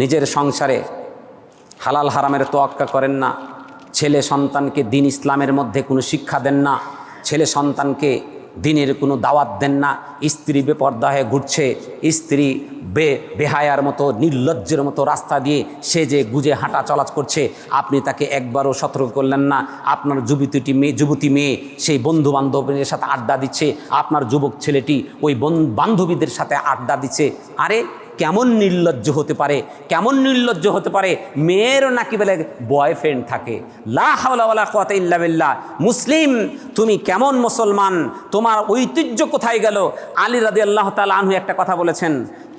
নিজের সংসারে হালাল হারামের তোয়াক্কা করেন না। ছেলে সন্তানকে দিন ইসলামের মধ্যে কোনো শিক্ষা দেন না। ছেলে সন্তানকে দিনের কোনো দাওয়াত দেন না। স্ত্রী বেপর্দা হয়ে ঘুরছে। স্ত্রী বে, বেহায়ার মতো, নির্লজ্জের মতো রাস্তা দিয়ে সে যে গুজে হাঁটা চলাচ করছে। আপনি তাকে একবারও সতর্ক করলেন না। আপনার যুবতীটি মেয়ে, যুবতী মেয়ে সেই বন্ধু বান্ধবীদের সাথে আড্ডা দিচ্ছে। আপনার যুবক ছেলেটি ওই বান্ধবীদের সাথে আড্ডা দিচ্ছে। আরে কেমন নির্লজ্জ হতে পারে? কেমন নির্লজ্জ হতে পারে? মেয়েরও নাকি বলে বয়ফ্রেন্ড থাকে। লা হাওলা ওয়ালা কুওয়াতা ইল্লা মুসলিম, তুমি কেমন মুসলমান? তোমার ঐতিহ্য কোথায় গেল? আলী রাদিয়াল্লাহু তাআলা আনহু একটা কথা বলেছেন,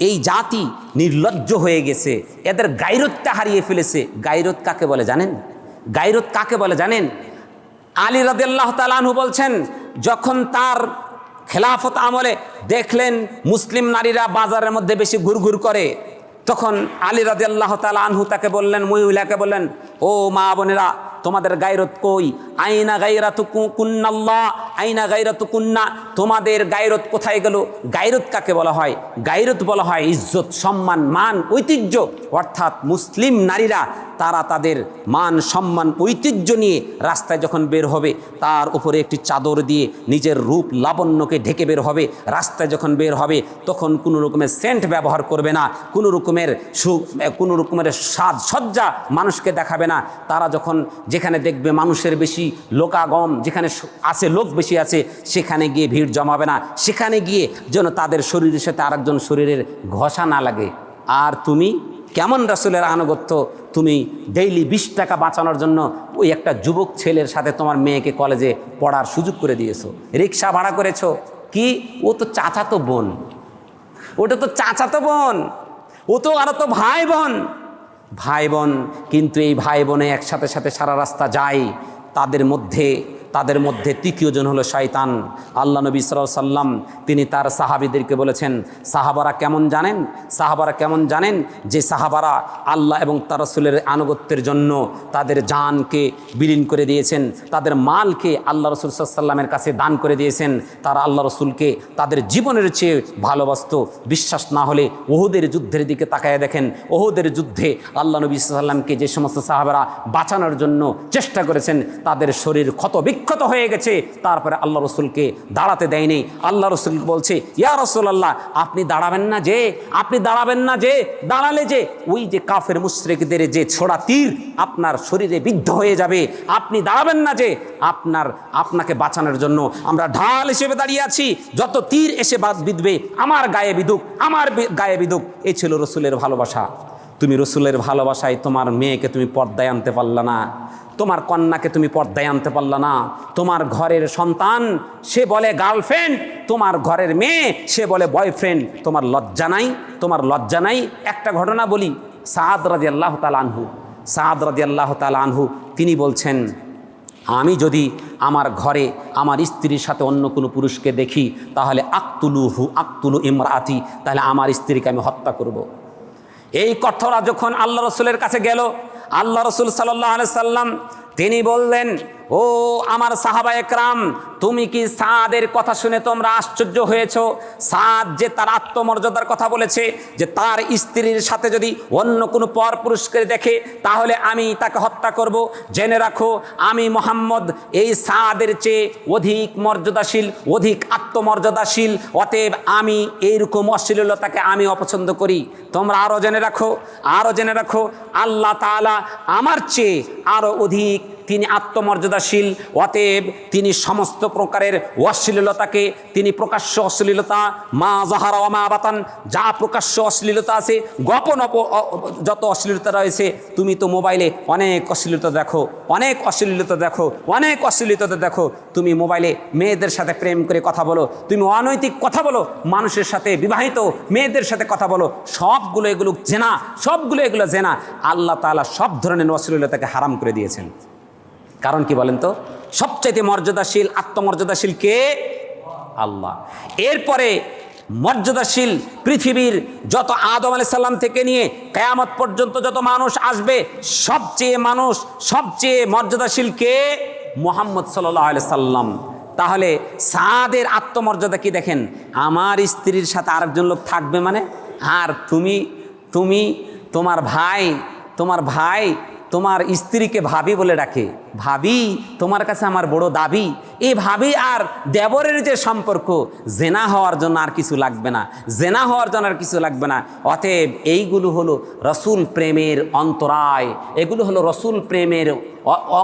এই জাতি নির্লজ্জ হয়ে গেছে। এদের গাইরতটা হারিয়ে ফেলেছে। গাইরত কাকে বলে জানেন? গাইরত কাকে বলে জানেন? আলী রাদিয়াল্লাহু তাআলা আনহু বলছেন, যখন তার খেলাফত আমলে দেখলেন মুসলিম নারীরা বাজারের মধ্যে বেশি ঘুরঘুর করে। তখন আলী রাজি আল্লাহ তালা আনহু তাকে বললেন, মহিলাকে বললেন, ও মা বোনেরা তোমাদের গায়রত কই? আইনা গাইরা তু কুন্নাল্লাহ, আইনা গাইরা তু কুন্না তোমাদের গায়রত কোথায় গেল? গায়রত কাকে বলা হয়? গায়রত বলা হয় ইজ্জত, সম্মান, মান, ঐতিহ্য। অর্থাৎ মুসলিম নারীরা, তারা তাদের মান, সম্মান, ঐতিহ্য নিয়ে রাস্তায় যখন বের হবে, তার উপরে একটি চাদর দিয়ে নিজের রূপ লাবণ্যকে ঢেকে বের হবে। রাস্তায় যখন বের হবে, তখন কোনো রকমের সেন্ট ব্যবহার করবে না। কোনো রকমের সু কোনো রকমের সাজসজ্জা মানুষকে দেখাবে না। তারা যখন যেখানে দেখবে মানুষের বেশি লোকাগম, যেখানে আছে লোক বেশি আছে, সেখানে গিয়ে ভিড় জমাবে না। সেখানে গিয়ে যেন তাদের শরীরের সাথে আরেকজন শরীরের ঘষা না লাগে। আর তুমি কেমন রাসুলের আনুগত্য? তুমি ডেইলি বিশ টাকা বাঁচানোর জন্য ওই একটা যুবক ছেলের সাথে তোমার মেয়েকে কলেজে পড়ার সুযোগ করে দিয়েছ। রিক্সা ভাড়া করেছ। কি? ও তো চাচাতো বোন। ওটা তো চাচাতো বোন। ও তো আরও তো ভাই বোন। ভাই বোন কিন্তু এই ভাই বোনে একসাথে সাথে সারা রাস্তা যায় তাদের মধ্যে তাদের মধ্যে তৃতীয় জন হলো শয়তান। আল্লাহ নবী সাল্লাম তিনি তার সাহাবিদেরকে বলেছেন, সাহাবারা কেমন জানেন? সাহাবারা কেমন জানেন যে সাহাবারা আল্লাহ এবং তার রসুলের আনুগত্যের জন্য তাদের জানকে বিলীন করে দিয়েছেন, তাদের মালকে আল্লাহ রসুল সাল্লামের কাছে দান করে দিয়েছেন, তারা আল্লাহ রসুলকে তাদের জীবনের চেয়ে ভালোবাসত। বিশ্বাস না হলে ওহুদের যুদ্ধের দিকে তাকায় দেখেন, ওহুদের যুদ্ধে আল্লাহ নবী সাল্লামকে যে সমস্ত সাহাবারা বাঁচানোর জন্য চেষ্টা করেছেন, তাদের শরীর ক্ষত বিক্ষত হয়ে গেছে। তারপরে আল্লাহ রসুলকে দাঁড়াতে দেয়নি। আল্লাহ রসুল বলছে, ইয়া রসুল আল্লাহ আপনি দাঁড়াবেন না যে, আপনি দাঁড়াবেন না যে, দাঁড়ালে যে, ওই যে কাফের মুশ্রিকদের যে ছোড়া তীর আপনার শরীরে বিদ্ধ হয়ে যাবে। আপনি দাঁড়াবেন না যে, আপনার, আপনাকে বাঁচানোর জন্য আমরা ঢাল হিসেবে দাঁড়িয়ে আছি। যত তীর এসে বাদ বিধবে, আমার গায়ে বিদুক আমার গায়ে বিদুক এ ছিল রসুলের ভালোবাসা। তুমি রসুলের ভালোবাসায় তোমার মেয়েকে তুমি পর্দায় আনতে পারলা না, তোমার কন্যাকে তুমি পর্দায় আনতে পারলা না, তোমার ঘরের সন্তান, সে বলে গার্লফ্রেন্ড তোমার ঘরের মেয়ে, সে বলে বয়ফ্রেন্ড তোমার লজ্জা নাই, তোমার লজ্জা নাই একটা ঘটনা বলি, সাদ রাজি আল্লাহ আনহু, সাদ রাজি আল্লাহ আনহু, তিনি বলছেন, আমি যদি আমার ঘরে আমার স্ত্রীর সাথে অন্য কোনো পুরুষকে দেখি, তাহলে আক্তুলু হু আক্তুলু ইমরাতি, তাহলে আমার স্ত্রীকে আমি হত্যা করব। এই কথাটা যখন আল্লাহ রসুলের কাছে গেল আল্লাহ রসুল সাল্লাহ সাল্লাম তিনি বললেন ও আমার সাহাবা একরাম, তুমি কি সাদের কথা শুনে তোমরা আশ্চর্য হয়েছ? সাদ যে তার আত্মমর্যাদার কথা বলেছে, যে তার স্ত্রীর সাথে যদি অন্য কোনো পর পুরুষকে দেখে, তাহলে আমি তাকে হত্যা করব। জেনে রাখো, আমি মোহাম্মদ এই সাদের চেয়ে অধিক মর্যাদাশীল, অধিক আত্মমর্যাদাশীল, অতএব আমি এইরকম অশ্লীলতাকে আমি অপছন্দ করি। তোমরা আরও জেনে রাখো আরও জেনে রাখো, আল্লাহ তাআলা আমার চেয়ে আরও অধিক তিনি আত্মমর্যাদাশীল, অতএব তিনি সমস্ত প্রকারের অশ্লীলতাকে, তিনি প্রকাশ্য অশ্লীলতা, মা জাহারা মা বাতান, যা প্রকাশ্য অশ্লীলতা আছে, গোপন অপ- যত অশ্লীলতা রয়েছে, তুমি তো মোবাইলে অনেক অশ্লীলতা দেখো, অনেক অশ্লীলতা দেখো, অনেক অশ্লীলতা দেখো। তুমি মোবাইলে মেয়েদের সাথে প্রেম করে কথা বলো, তুমি অনৈতিক কথা বলো, মানুষের সাথে বিবাহিত মেয়েদের সাথে কথা বলো, সবগুলো এগুলো জেনা, সবগুলো এগুলো জেনা। আল্লাহ তাআলা সব ধরনের অশ্লীলতাকে হারাম করে দিয়েছেন। কারণ কি বলেন তো? সবচাইতে মর্যাদাশীল, আত্মমর্যাদাশীল কে? আল্লাহ। এরপরে মর্যাদাশীল পৃথিবীর যত আদম আলি সাল্লাম থেকে নিয়ে কেয়ামত পর্যন্ত যত মানুষ আসবে, সবচেয়ে মানুষ, সবচেয়ে মর্যাদাশীল কে? মোহাম্মদ সাল্লাহ আলি সাল্লাম। তাহলে সাদের আত্মমর্যাদা কি দেখেন? আমার স্ত্রীর সাথে আরেকজন লোক থাকবে মানে? আর তুমি তুমি, তোমার ভাই তোমার ভাই তোমার স্ত্রীকে ভাবি বলে ডাকে। ভাবি, তোমার কাছে আমার বড় দাবি। এই ভাবি আর দেবরের যে সম্পর্ক, জেনা হওয়ার জন্য আর কিছু লাগবে না। জেনা হওয়ার জন্য আর কিছু লাগবে না। অতএব এইগুলো হলো রসুল প্রেমের অন্তরায়। এগুলো হলো রসুল প্রেমের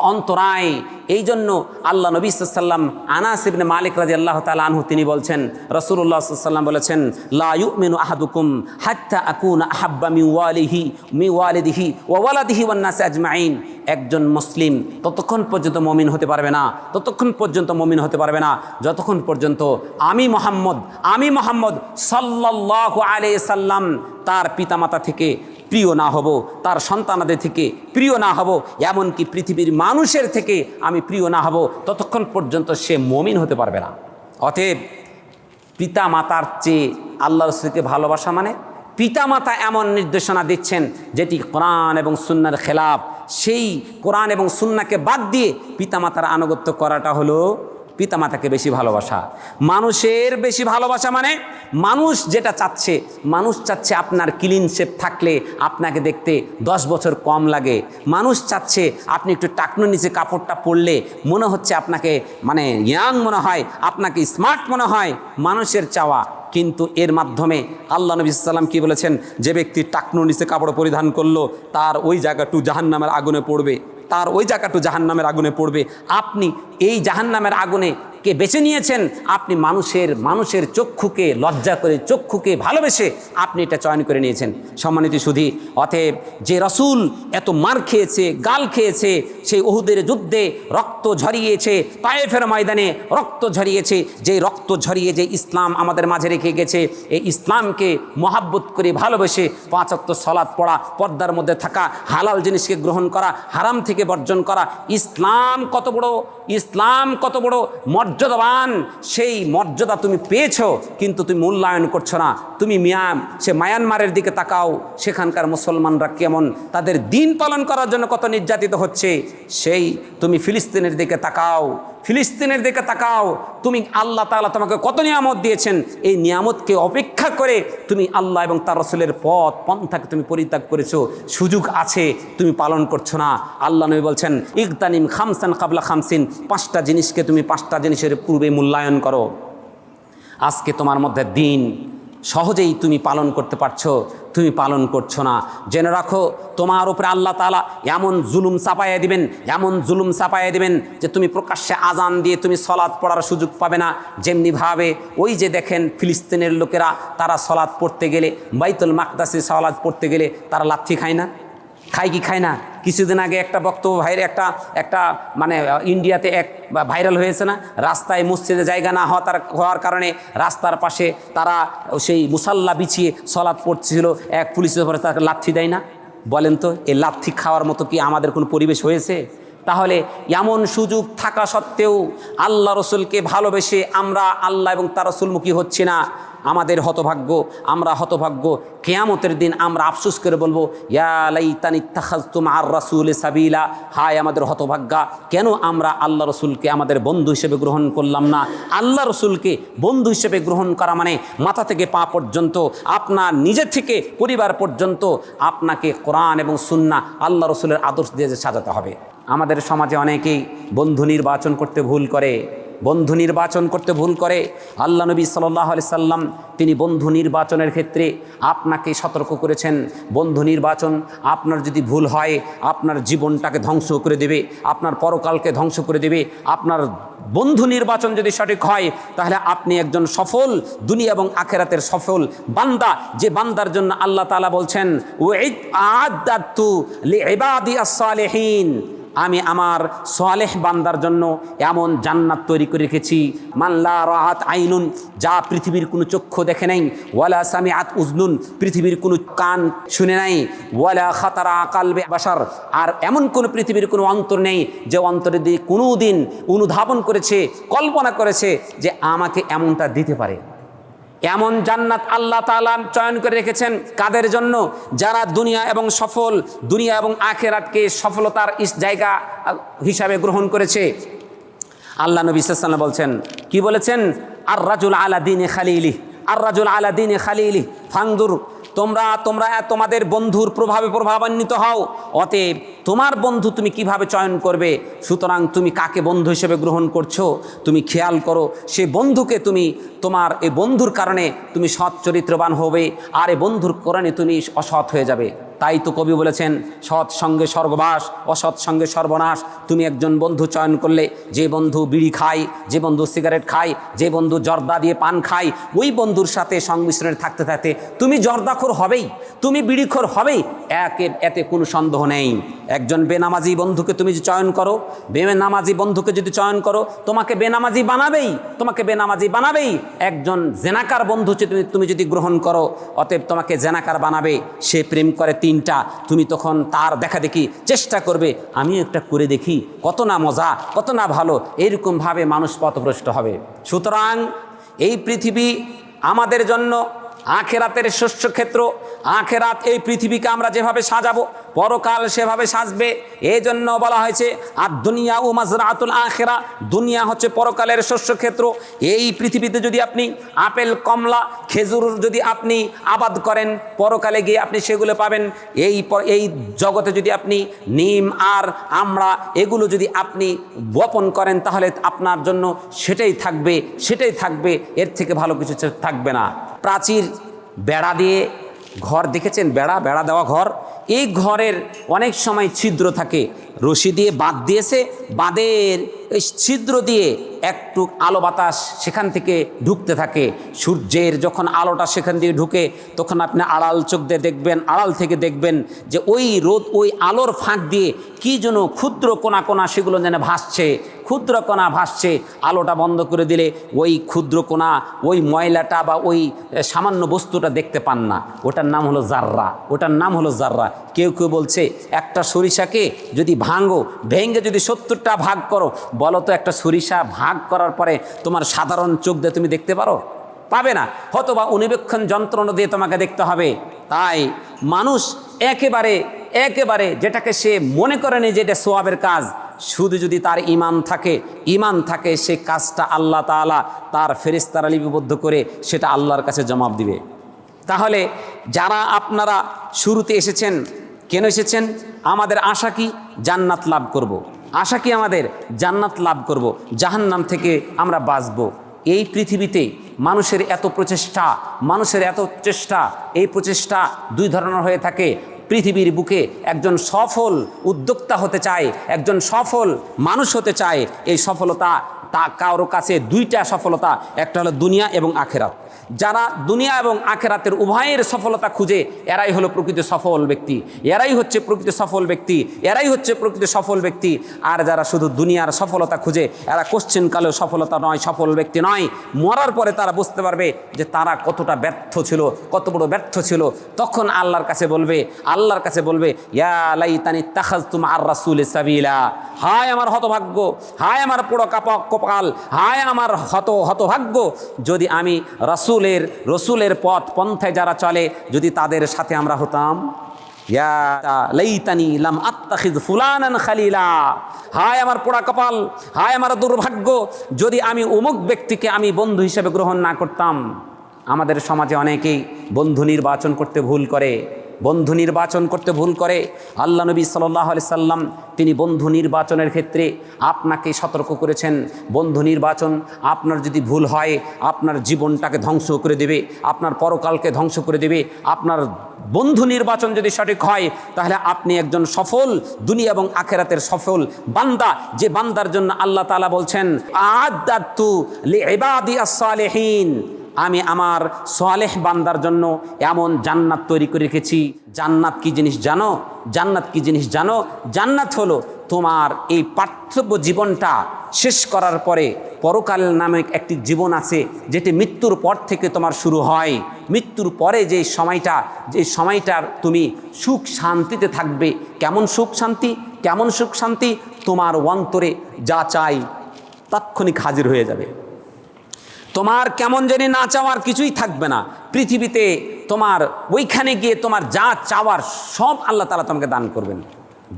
অন্তরায়। এই জন্য আল্লাহ নবী সাল্লাম আনাস ইবনে মালিক রাজি আল্লাহ তালা আনহু, তিনি বলছেন রসুল্লাহ সাল্লাম বলেছেন, লা ইউমিনু আহাদুকুম হাত্তা আকুন আহাব্বা মি ওয়ালিহি মি ওয়ালিদিহি ওয়ালাদিহি ওয়ান নাসি আজমাইন। একজন মুসলিম ততক্ষণ পর্যন্ত মমিন হতে পারবে না, ততক্ষণ পর্যন্ত মমিন হতে পারবে না, যতক্ষণ পর্যন্ত আমি মোহাম্মদ আমি মোহাম্মদ সাল্লাল্লাহু আলাইহি সাল্লাম তার পিতামাতা থেকে প্রিয় না হব, তার সন্তানাদের থেকে প্রিয় না হব, এমনকি পৃথিবীর মানুষের থেকে আমি প্রিয় না হব, ততক্ষণ পর্যন্ত সে মমিন হতে পারবে না। অতএব পিতা মাতার চেয়ে আল্লাহ রসুলকে ভালোবাসা মানে পিতা মাতা এমন নির্দেশনা দিচ্ছেন যেটি কোরআন এবং সুন্নার খেলাফ, সেই কোরআন এবং সুন্নাকে বাদ দিয়ে পিতামাতার আনুগত্য করাটা হলো পিতামাতাকে বেশি ভালোবাসা। মানুষের বেশি ভালোবাসা মানে মানুষ যেটা চাচ্ছে, মানুষ চাচ্ছে আপনার ক্লিন শেপ থাকলে আপনাকে দেখতে দশ বছর কম লাগে। মানুষ চাচ্ছে আপনি একটু টাকনো নিচে কাপড়টা পরলে মনে হচ্ছে আপনাকে মানে ইয়াং মনে হয়, আপনাকে স্মার্ট মনে হয়, মানুষের চাওয়া। কিন্তু এর মাধ্যমে আল্লাহ নবী সাল্লাম কি বলেছেন? যে ব্যক্তি টাকনো নিচে কাপড় পরিধান করল, তার ওই জায়গাটু জাহান্নামের আগুনে পড়বে। তার ওই জায়গাটু জাহান্নামের আগুনে পড়বে। আপনি এই জাহান্নামের আগুনে কে বেছে নিয়েছেন, আপনি মানুষের মানুষের চক্ষুকে লজ্জা করে, চক্ষুকে ভালোবেসে আপনি এটা চয়ন করে নিয়েছেন। সম্মানিত সুধী, অতএব যে রসুল এত মার খেয়েছে, গাল খেয়েছে, সেই ওহুদের যুদ্ধে রক্ত ঝরিয়েছে, তায়েফের ময়দানে রক্ত ঝরিয়েছে, যে রক্ত ঝরিয়ে যে ইসলাম আমাদের মাঝে রেখে গেছে, এই ইসলামকে মহাব্বত করে ভালোবেসে পাঁচক্ত সলাৎ পড়া, পর্দার মধ্যে থাকা, হালাল জিনিসকে গ্রহণ করা, হারাম থেকে বর্জন করা, ইসলাম কত বড়, ইসলাম কত বড় মর্যাদাবান। সেই মর্যাদা তুমি পেয়েছ, কিন্তু তুমি মূল্যায়ন করছ না। তুমি মিয়াম সে মায়ানমারের দিকে তাকাও। সেখানকার মুসলমানরা কেমন? তাদের দিন পালন করার জন্য কত নির্যাতিত হচ্ছে। সেই তুমি ফিলিস্তিনের দিকে তাকাও। ফিলিস্তিনের দিকে তাকাও, তুমি আল্লাহ তাআলা তোমাকে কত নিয়ামত দিয়েছেন? এই নিয়ামতকে অপেক্ষা করে তুমি আল্লাহ এবং তার রসুলের পথ, পন্থাকে তুমি পরিত্যাগ করেছ। সুযোগ আছে, তুমি পালন করছ না। আল্লাহ নবী বলছেন ইকতানিম খামসান কাবলা খামসিন পাঁচটা জিনিসকে তুমি পাঁচটা জিনিসের পূর্বে মূল্যায়ন করো। আজকে তোমার মধ্যে দিন, সহজেই তুমি পালন করতে পারছ। তুমি পালন করছ না। জেনে রাখো, তোমার উপরে আল্লাহ তালা এমন জুলুম চাপাইয়া দিবেন, এমন জুলুম চাপাইয়া দিবেন যে তুমি প্রকাশ্যে আজান দিয়ে তুমি সলাদ পড়ার সুযোগ পাবে না। যেমনিভাবে ওই যে দেখেন ফিলিস্তিনের লোকেরা, তারা সলাদ পড়তে গেলে, বাইতুল মাকদাসে সলাদ পড়তে গেলে তারা লাথি খায় না। খায় কি খায় না? কিছুদিন আগে একটা বক্তব্য ভাইরে একটা একটা মানে ইন্ডিয়াতে এক ভাইরাল হয়েছে না? রাস্তায় মসজিদে জায়গা না হওয়া তার, হওয়ার কারণে রাস্তার পাশে তারা সেই মুসাল্লা বিছিয়ে সলাৎ পড়ছিল এক পুলিশের উপরে তাকে লাথি দেয় না? বলেন তো এই লাথি খাওয়ার মতো কি আমাদের কোনো পরিবেশ হয়েছে? তাহলে এমন সুযোগ থাকা সত্ত্বেও আল্লাহ রসুলকে ভালোবেসে আমরা আল্লাহ এবং তার রসুলমুখী হচ্ছি না। আমাদের হতভাগ্য, আমরা হতভাগ্য। কেয়ামতের দিন আমরা আফসোস করে বলব আর রাসুল সাবিলা। হায় আমাদের হতভাগ্যা, কেন আমরা আল্লাহ রসুলকে আমাদের বন্ধু হিসেবে গ্রহণ করলাম না? আল্লাহ রসুলকে বন্ধু হিসেবে গ্রহণ করা মানে মাথা থেকে পা পর্যন্ত, আপনার নিজের থেকে পরিবার পর্যন্ত আপনাকে কোরআন এবং সুন্না আল্লাহ রসুলের আদর্শ দিয়ে সাজাতে হবে। আমাদের সমাজে অনেকেই বন্ধু নির্বাচন করতে ভুল করে। বন্ধু নির্বাচন করতে ভুল করে। আল্লাহ নবী সাল্লাহ আলি সাল্লাম তিনি বন্ধু নির্বাচনের ক্ষেত্রে আপনাকে সতর্ক করেছেন। বন্ধু নির্বাচন আপনার যদি ভুল হয়, আপনার জীবনটাকে ধ্বংস করে দেবে, আপনার পরকালকে ধ্বংস করে দেবে। আপনার বন্ধু নির্বাচন যদি সঠিক হয়, তাহলে আপনি একজন সফল দুনিয়া এবং আখেরাতের সফল বান্দা। যে বান্দার জন্য আল্লাহ তালা বলছেন ও আদাত্তু লি ইবাদি আস-সালিহিন আমি আমার সোয়ালেহ বান্দার জন্য এমন জান্নাত তৈরি করে রেখেছি। মাল্লা রাহাত আইনুন, যা পৃথিবীর কোনো চক্ষু দেখে নাই, ওয়ালা সামি আত উজনুন, পৃথিবীর কোনো কান শুনে নাই, ওয়ালা খাতারা আকাল বাসার। আর এমন কোনো পৃথিবীর কোনো অন্তর নেই, যে অন্তরে দিয়ে কোনো দিন অনুধাবন করেছে, কল্পনা করেছে যে আমাকে এমনটা দিতে পারে। এমন জান্নাত আল্লাহ তালা চয়ন করে রেখেছেন কাদের জন্য? যারা দুনিয়া এবং সফল, দুনিয়া এবং আখেরাতকে সফলতার জায়গা হিসাবে গ্রহণ করেছে। আল্লাহ নবী সাল্লাম বলছেন, কি বলেছেন? আর রাজুল আলা দিনে খালিলি আর রাজুল আলা দিনে খালিলি ফাংদুর তোমরা তোমরা, তোমাদের বন্ধুর প্রভাবে প্রভাবান্বিত হও। অতএব তোমার বন্ধু তুমি কীভাবে চয়ন করবে? সুতরাং তুমি কাকে বন্ধু হিসেবে গ্রহণ করছ? তুমি খেয়াল করো, সে বন্ধুকে তুমি, তোমার এই বন্ধুর কারণে তুমি সৎ চরিত্রবান হবে, আর এই বন্ধুর কারণে তুমি অসৎ হয়ে যাবে। তাই তো কবি বলেছেন সৎ সঙ্গে স্বর্গবাস অসৎ সঙ্গে সর্বনাশ। তুমি একজন বন্ধু চয়ন করলে, যে বন্ধু বিড়ি খায়, যে বন্ধু সিগারেট খায়, যে বন্ধু জর্দা দিয়ে পান খায়, ওই বন্ধুর সাথে সংমিশ্রণে থাকতে থাকতে তুমি জর্দাখোর হবেই, তুমি বিড়িখোর হবেই। একে, এতে কোনো সন্দেহ নেই। একজন বেনামাজি বন্ধুকে তুমি যে চয়ন করো, বেনামাজি বন্ধুকে যদি চয়ন করো, তোমাকে বেনামাজি বানাবেই, তোমাকে বেনামাজি বানাবেই। একজন জেনাকার বন্ধু যদি তুমি যদি গ্রহণ করো, অতএব তোমাকে জেনাকার বানাবে, সে প্রেম করে তিনটা, তুমি তখন তার দেখা দেখি চেষ্টা করবে আমি একটা করে দেখি, কত না মজা, কত না ভালো এইরকমভাবে মানুষ পথভ্রষ্ট হবে। সুতরাং এই পৃথিবী আমাদের জন্য, আখেরাতের শস্যক্ষেত্র, আখেরাত এই পৃথিবীকে আমরা যেভাবে সাজাবো পরকাল সেভাবে সাজবে। এই জন্য বলা হয়েছে, আর দুনিয়া ও মাজরাতুল আখেরা দুনিয়া হচ্ছে পরকালের শস্যক্ষেত্র এই পৃথিবীতে যদি আপনি আপেল, কমলা, খেজুর যদি আপনি আবাদ করেন, পরকালে গিয়ে আপনি সেগুলো পাবেন। এই এই জগতে যদি আপনি নিম, আর আমরা এগুলো যদি আপনি বপন করেন, তাহলে আপনার জন্য সেটাই থাকবে সেটাই থাকবে। এর থেকে ভালো কিছু থাকবে না। প্রাচীর বেড়া দিয়ে ঘর দেখেছেন? বেড়া বেড়া দেওয়া ঘর। এই ঘরের অনেক সময় ছিদ্র থাকে। রশি দিয়ে বাঁধ দিয়েছে। বাঁধের এই ছিদ্র দিয়ে একটু আলো বাতাস সেখান থেকে ঢুকতে থাকে। সূর্যের যখন আলোটা সেখান দিয়ে ঢুকে, তখন আপনি আড়াল চোখ দিয়ে দেখবেন, আড়াল থেকে দেখবেন যে ওই রোদ, ওই আলোর ফাঁক দিয়ে কি যেন ক্ষুদ্র কোনা কোনা সেগুলো যেন ভাসছে। ক্ষুদ্র কোনা ভাসছে, আলোটা বন্ধ করে দিলে ওই ক্ষুদ্র কোনা ওই ময়লাটা বা ওই সামান্য বস্তুটা দেখতে পান না। ওটার নাম হলো জাররা। ওটার নাম হলো জাররা। কেউ কেউ বলছে, একটা সরিষাকে যদি ভাঙো, ভেঙে যদি সত্তরটা ভাগ করো, বলো তো একটা সরিষা ভাগ করার পরে তোমার সাধারণ চোখ দিয়ে তুমি দেখতে পারো? পাবে না। হয়তো বা অনুবেক্ষণ যন্ত্রণা দিয়ে তোমাকে দেখতে হবে। তাই মানুষ একেবারে একেবারে যেটাকে সে মনে করেনি যে এটা সোয়াবের কাজ শুধু যদি তার ইমান থাকে ইমান থাকে, সে কাজটা আল্লাহ তাআলা তার ফেরেস্তারা লিপিবদ্ধ করে সেটা আল্লাহর কাছে জবাব দিবে। তাহলে যারা আপনারা শুরুতে এসেছেন, কেন এসেছেন? আমাদের আশা কি? জান্নাত লাভ করব। আশা কি আমাদের? জান্নাত লাভ করব। জাহান্নাম থেকে আমরা বাঁচব। এই পৃথিবীতে মানুষের এত প্রচেষ্টা, মানুষের এত চেষ্টা, এই প্রচেষ্টা দুই ধরনের হয়ে থাকে। পৃথিবীর বুকে একজন সফল উদ্যোক্তা হতে চায়, একজন সফল মানুষ হতে চায়, এই সফলতা তা কারও কাছে দুইটা সফলতা, একটা হলো দুনিয়া এবং আখেরাত। যারা দুনিয়া এবং আখেরাতের উভয়ের সফলতা খুঁজে, এরাই হলো প্রকৃত সফল ব্যক্তি। এরাই হচ্ছে প্রকৃত সফল ব্যক্তি, এরাই হচ্ছে প্রকৃত সফল ব্যক্তি। আর যারা শুধু দুনিয়ার সফলতা খুঁজে, এরা কোশ্চেন কালেও সফলতা নয়, সফল ব্যক্তি নয়। মরার পরে তারা বুঝতে পারবে যে তারা কতটা ব্যর্থ ছিল, কত বড় ব্যর্থ ছিল। তখন আল্লাহর কাছে বলবে, আল্লাহর কাছে বলবে তাখাজ তুম আর রাসুল সাবিলা। হায় আমার হতভাগ্য, হায় আমার পুরো কাপা কপাল, হায় আমার হত হতভাগ্য। যদি আমি রাসুলের, রসুলের পথ, পন্থায় যারা চলে, যদি তাদের সাথে আমরা হতাম? লাইতানি লাম আত্তাখিজ ফুলানান খালিলা। হায় আমার পোড়া কপাল, হায় আমার দুর্ভাগ্য, যদি আমি অমুক ব্যক্তিকে আমি বন্ধু হিসেবে গ্রহণ না করতাম, আমাদের সমাজে অনেকেই বন্ধু নির্বাচন করতে ভুল করে। বন্ধু নির্বাচন করতে ভুল করে। আল্লাহ নবী সাল্লাহ আলি সাল্লাম তিনি বন্ধু নির্বাচনের ক্ষেত্রে আপনাকে সতর্ক করেছেন। বন্ধু নির্বাচন আপনার যদি ভুল হয়, আপনার জীবনটাকে ধ্বংস করে দেবে, আপনার পরকালকে ধ্বংস করে দেবে। আপনার বন্ধু নির্বাচন যদি সঠিক হয়, তাহলে আপনি একজন সফল দুনিয়া এবং আখেরাতের সফল বান্দা। যে বান্দার জন্য আল্লাহ তালা বলছেন আদাত্তু লি ইবাদি আস-সালিহিন আমি আমার সোয়ালেহ বান্দার জন্য এমন জান্নাত তৈরি করে রেখেছি। জান্নাত কি জিনিস জানো? জান্নাত কি জিনিস জানো? জান্নাত হলো তোমার এই পার্থব্য জীবনটা শেষ করার পরে পরকাল নামে একটি জীবন আছে, যেটি মৃত্যুর পর থেকে তোমার শুরু হয়। মৃত্যুর পরে যে সময়টা, যে সময়টার তুমি সুখ শান্তিতে থাকবে। কেমন সুখ শান্তি? কেমন সুখ শান্তি? তোমার অন্তরে যা চাই তাৎক্ষণিক হাজির হয়ে যাবে। তোমার কেমন জানি না চাওয়ার কিছুই থাকবে না। পৃথিবীতে তোমার ওইখানে গিয়ে তোমার যা চাওয়ার সব আল্লাহ তালা তোমাকে দান করবেন।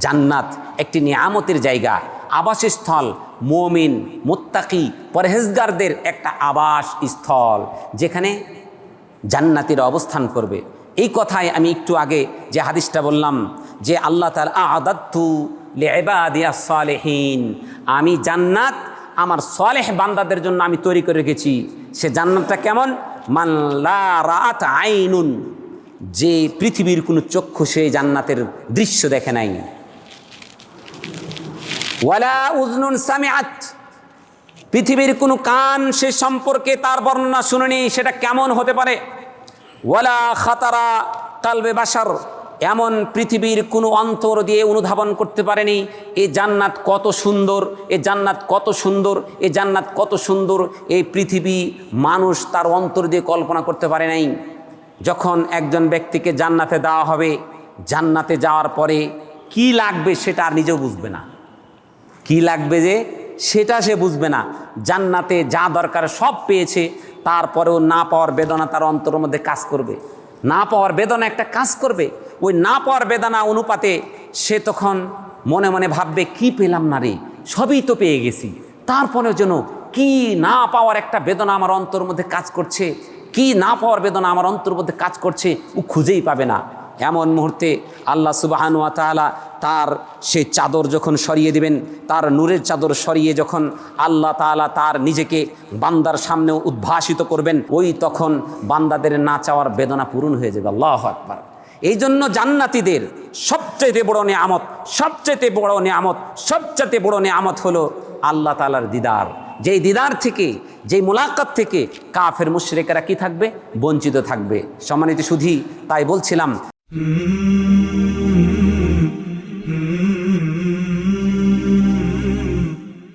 জান্নাত একটি নিয়ামতের জায়গা, আবাসস্থল, মমিন, মোত্তাকি, পরহেজগারদের একটা আবাস স্থল যেখানে জান্নাতিরা অবস্থান করবে। এই কথায় আমি একটু আগে যে হাদিসটা বললাম যে আল্লাহ তাল আদাত্তু সালেহীন, আমি জান্নাত আমার সলেহ বান্দাদের জন্য আমি তৈরি করে রেখেছি। সে জান্নাতটা কেমন? মাল্লা রাত আইনুন। যে পৃথিবীর কোনো চক্ষু সে জান্নাতের দৃশ্য দেখে নাই। ওয়ালা উজনুন সামিআত। পৃথিবীর কোনো কান সে সম্পর্কে তার বর্ণনা শুনেনি, সেটা কেমন হতে পারে? ওয়ালা খাতারা কালবে বাসার এমন পৃথিবীর কোনো অন্তর দিয়ে অনুধাবন করতে পারেনি, এ জান্নাত কত সুন্দর, এ জান্নাত কত সুন্দর, এ জান্নাত কত সুন্দর, এই পৃথিবী মানুষ তার অন্তর দিয়ে কল্পনা করতে পারে নাই। যখন একজন ব্যক্তিকে জান্নাতে দেওয়া হবে, জান্নাতে যাওয়ার পরে কি লাগবে সেটা আর নিজেও বুঝবে না। কি লাগবে যে সেটা সে বুঝবে না। জান্নাতে যা দরকার সব পেয়েছে, তারপরেও না পাওয়ার বেদনা তার অন্তরের মধ্যে কাজ করবে। না পাওয়ার বেদনা একটা কাজ করবে। ওই না পাওয়ার বেদনা অনুপাতে সে তখন মনে মনে ভাববে, কি পেলাম না রে? সবই তো পেয়ে গেছি। তারপরেও যেন কি না পাওয়ার একটা বেদনা আমার অন্তর মধ্যে কাজ করছে, কি না পাওয়ার বেদনা আমার অন্তর মধ্যে কাজ করছে, ও খুঁজেই পাবে না। এমন মুহূর্তে আল্লাহ সুবাহানুয়া তাআলা তার সেই চাদর যখন সরিয়ে দিবেন, তার নূরের চাদর সরিয়ে যখন আল্লাহ তাআলা তার নিজেকে বান্দার সামনে উদ্ভাসিত করবেন, ওই তখন বান্দাদের না চাওয়ার বেদনা পূরণ হয়ে যাবে। আল্লাহ আকবার। এই জন্য জান্নাতিদের সবচেয়ে বড় নিয়ামত সবচেয়ে বড় নিয়ামত সবচেয়ে বড় নিয়ামত হলো আল্লাহ তালার দিদার যেই দিদার থেকে, যেই মোলাকাত থেকে কাফের মুশরেকেরা কি থাকবে বঞ্চিত থাকবে সম্মানিত সুধি, তাই বলছিলাম.